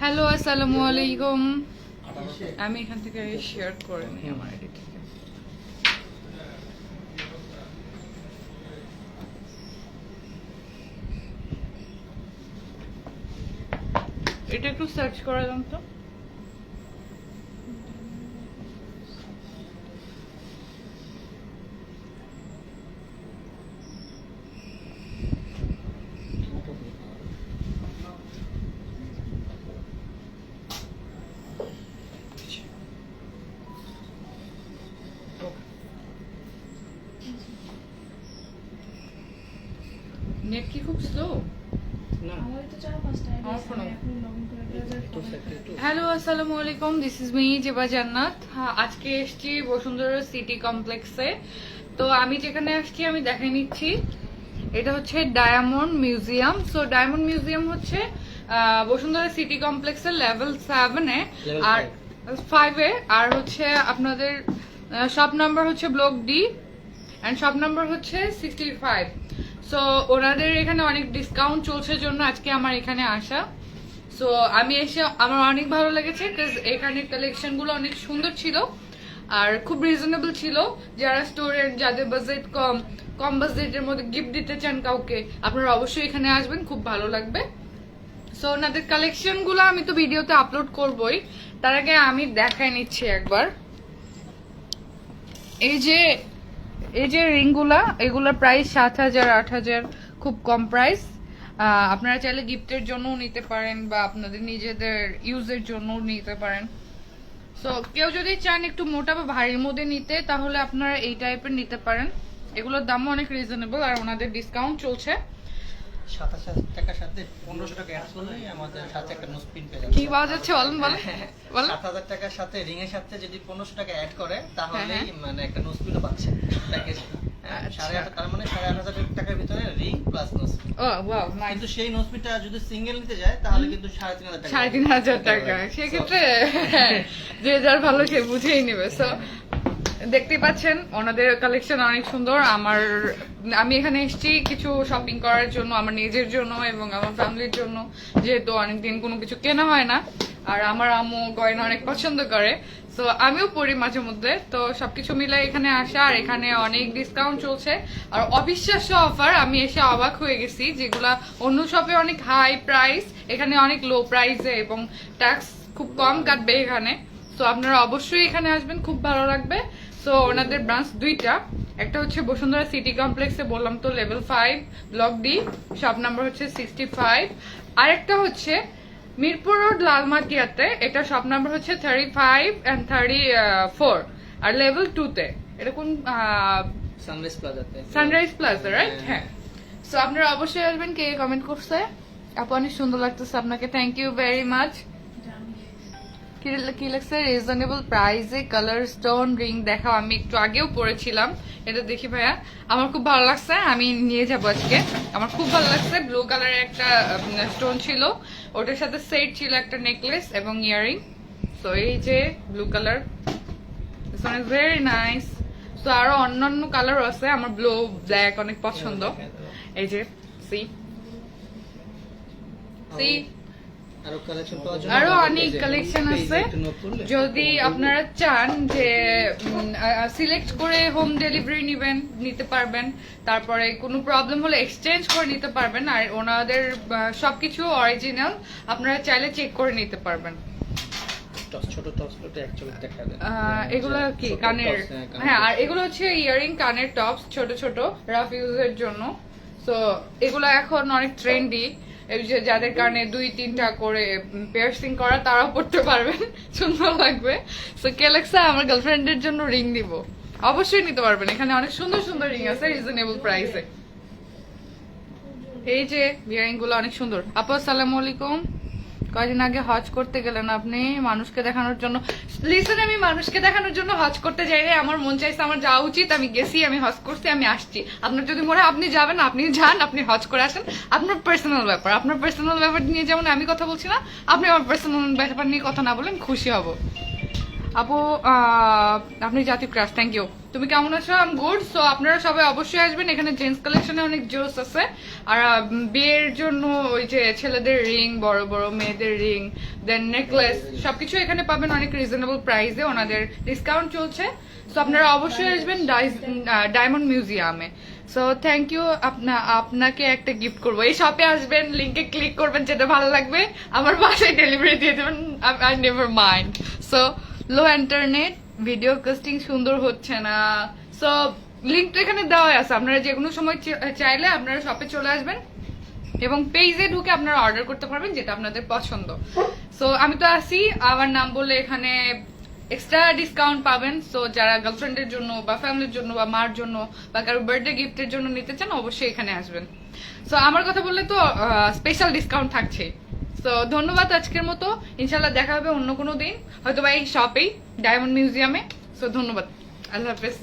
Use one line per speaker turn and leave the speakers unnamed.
Hello আসসালামু আলাইকুম আমি এখান থেকে শেয়ার করে নিই আমার আইডি থেকে এটা একটু সার্চ করা দাম তো। নেট কি খুব স্লো হ্যালো আসসালামু আলাইকুম দিস ইজ মি জেবা জান্নাত আজকে এসেছি বসুন্ধরা সিটি কমপ্লেক্সে তো আমি যেখানে আসছি আমি দেখে নিচ্ছি। এটা হচ্ছে diamond museum so diamond museum হচ্ছে বসুন্ধরা সিটি কমপ্লেক্সের লেভেল সেভেনে আর ফাইভে আর হচ্ছে আপনাদের শপ নাম্বার হচ্ছে block D and shop number হচ্ছে সিক্সটি ফাইভ সো ওনাদের এখানে অনেক ডিসকাউন্ট চলছে জন্য আজকে আমার এখানে আসা। সো আমি এসে আমার অনেক ভালো লেগেছে বিকজ এখানে কালেকশনগুলো অনেক সুন্দর ছিল আর খুব রিজনেবল ছিল। যারা স্টুডেন্ট যাদের বাজেট কম কম বাজেটের মধ্যে গিফট দিতে চান কাউকে, আপনারা অবশ্যই এখানে আসবেন, খুব ভালো লাগবে। সো ওনাদের কালেকশনগুলো আমি তো ভিডিওতে আপলোড করবই। তার আগে আমি দেখাই নিচ্ছি একবার। এই যে এই যে রিংগুলা এগুলোর প্রাইস সাত হাজার, আট হাজার, খুব কম প্রাইস আপনারা চাইলে গিফটের জন্যও নিতে পারেন বা আপনাদের নিজেদের ইউজের জন্যও নিতে পারেন। সো কেউ যদি চান একটু মোটা বা ভারীর মধ্যে নিতে, তাহলে আপনারা এই টাইপের নিতে পারেন। এগুলোর দামও অনেক রিজনেবল আর ওনাদের ডিসকাউন্ট চলছে।
সাতাশ টাকার সাথে পনেরোশো টাকা অ্যাড করলেই আমাদের সাথে একটা নোজ পিন পেয়ে যাবে।
কি পাওয়া যাচ্ছে বলেন বলেন বলেন।
সাত হাজার টাকার সাথে রিং এর সাথে যদি পনেরোশো টাকা অ্যাড করে তাহলেই
হ্যাঁ,
মানে একটা নোজ পিনও পাচ্ছে। প্যাকেজ। সাড়ে আট তার মানে সাড়ে আট হাজার টাকার ভিতরে রিং প্লাস নোজ
ও ওয়াও
কিন্তু সেই যদি সিঙ্গেল নিতে যায় তাহলে কিন্তু সাড়ে তিন হাজার টাকা।
সাড়ে তিন হাজার টাকা। সেক্ষেত্রে হ্যাঁ, যে যার ভালো সে বুঝেই নেবে। সো দেখতেই পাচ্ছেন, ওনাদের কালেকশন অনেক সুন্দর। আমার, আমি এখানে এসেছি কিছু শপিং করার জন্য, আমার নিজের জন্য এবং আমার ফ্যামিলির জন্য, যেহেতু অনেকদিন কোনো কিছু কেনা হয় না। আর আমার আম্মু গয়না অনেক পছন্দ করে। তো আমিও পড়ি মাঝে মধ্যে। তো সবকিছু মিলে এখানে আসা, আর এখানে অনেক ডিসকাউন্ট চলছে। আর অবিশ্বাস্য অফার আমি এসে অবাক হয়ে গেছি যেগুলা অন্য শপে অনেক হাই প্রাইস এখানে অনেক লো প্রাইসে এবং ট্যাক্স খুব কম কাটবে এখানে। তো আপনারা অবশ্যই এখানে আসবেন, খুব ভালো লাগবে। সো ওনাদের ব্রাঞ্চ দুইটা। একটা হচ্ছে বসুন্ধরা সিটি কমপ্লেক্সে বললাম তো level five block D shop number হচ্ছে সিক্সটি ফাইভ আরেকটা হচ্ছে মিরপুর রোড লালমাটিয়াতে এটা শপ নাম্বার হচ্ছে thirty five and thirty four R level টুতে এটা কোন
সানরাইজ প্লাজাতে
সানরাইজ প্লাজা রাইট হ্যাঁ। সো আপনারা অবশ্যই আসবেন কে কমেন্ট করছে? আপু অনেক সুন্দর লাগতেছে আপনাকে। থ্যাংক ইউ ভেরি মাচ কি কি লাগছে রিজনেবল প্রাইসে কালার স্টোন রিং দেখাও আমি একটু আগেও পরেছিলাম। এটা দেখি ভাইয়া। আমার খুব ভালো লাগছে আমি নিয়ে যাব আজকে। আমার খুব ভালো লাগছে ব্লু কালারের একটা স্টোন ছিল। ওটার সাথে সেট ছিল একটা নেকলেস এবং ইয়ারিং সো এই যে blue colour this one is very nice so আরও অন্যান্য কালারও আছে আমার ব্লু ব্ল্যাক অনেক পছন্দ। এই যে সি সি
আরও
অনেক কালেকশন আছে। যদি আপনারা চান যে সিলেক্ট করে হোম ডেলিভারি নেবেন নিতে পারবেন। তারপরে কোনো প্রবলেম হলে এক্সচেঞ্জ করে নিতে পারবেন। আর ওনাদের সবকিছু অরিজিনাল আপনারা চাইলে চেক করে নিতে পারবেন। এগুলো কি
ছোট
কানের?
tops, হ্যাঁ,
হ্যাঁ আর এগুলো হচ্ছে ইয়ারিং কানের টপস ছোট ছোট রাফ ইউজের জন্য। তো এগুলো এখন অনেক ট্রেন্ডি যাদের কারণে দুই, তিনটা করে পিয়ার্সিং করা, তারাও পড়তে পারবেন সুন্দর লাগবে। সো কেলেক্সা আমার গার্লফ্রেন্ডের জন্য রিং দিব অবশ্যই নিতে পারবেন। এখানে অনেক সুন্দর সুন্দর রিং আছে রিজনেবল প্রাইসে এই যে ইয়ারিংগুলো অনেক সুন্দর। আপু, আসসালামু আলাইকুম। কয়দিন আগে হজ করতে গেলেন আপনি, মানুষকে দেখানোর জন্য। লিসেন আমি মানুষকে দেখানোর জন্য হজ করতে যাই রে। আমার মন চাইছে আমার যাওয়া উচিত, আমি গেছি, আমি হজ করছি, আমি আসছি। আপনার যদি মনে আপনি যাবেন, আপনি যান, আপনি হজ করে আসেন। আপনার পার্সোনাল ব্যাপার, আপনার পার্সোনাল ব্যাপার নিয়ে যেমন আমি কথা বলছি না, আপনি আমার পার্সোনাল ব্যাপার নিয়ে কথা না বলেন, খুশি হব। আপু আপনি জাতি ক্রাশ থ্যাংক ইউ তুমি কেমন আছো? আম গুড সো আপনারা সবাই অবশ্যই আসবেন। এখানে জেন্টস কালেকশনে অনেক জোস আছে। আর বিয়ের জন্য ওই যে ছেলেদের রিং বড় বড় মেয়েদের রিং দেন নেকলেস সবকিছু এখানে পাবেন অনেক রিজনেবল প্রাইসে ওনাদের ডিসকাউন্ট চলছে। সো আপনারা অবশ্যই আসবেন ডায়মন্ড মিউজিয়ামে সো থ্যাংক ইউ আপনা, আপনাকে একটা গিফট করব। এই শপে আসবেন লিঙ্কে ক্লিক করবেন, যেটা ভালো লাগবে। আমার বাসায় ডেলিভারি দিয়ে দেবেন। I never mind so low internet video casting সুন্দর হচ্ছে না। সো লিঙ্কটা এখানে দেওয়া আছে। আপনারা যে কোনো সময় চাইলে আপনারা শপে চলে আসবেন এবং পেজে ঢুকে আপনারা অর্ডার করতে পারবেন যেটা আপনাদের পছন্দ। সো আমি তো আসি আমার নাম বলে এখানে এক্সট্রা ডিসকাউন্ট পাবেন। সো যারা গার্লফ্রেন্ডের জন্য বা ফ্যামিলির জন্য বা মার জন্য বা কারও বার্থডে গিফটের জন্য নিতে চান, অবশ্যই এখানে আসবেন। সো আমার কথা বললে তো স্পেশাল ডিসকাউন্ট থাকছে সো ধন্যবাদ আজকের মতো। ইনশাল্লাহ দেখা হবে অন্য কোনো দিন। হয়তো বা এই শপেই ডায়মন্ড মিউজিয়ামে সো ধন্যবাদ। আল্লাহ হাফেজ।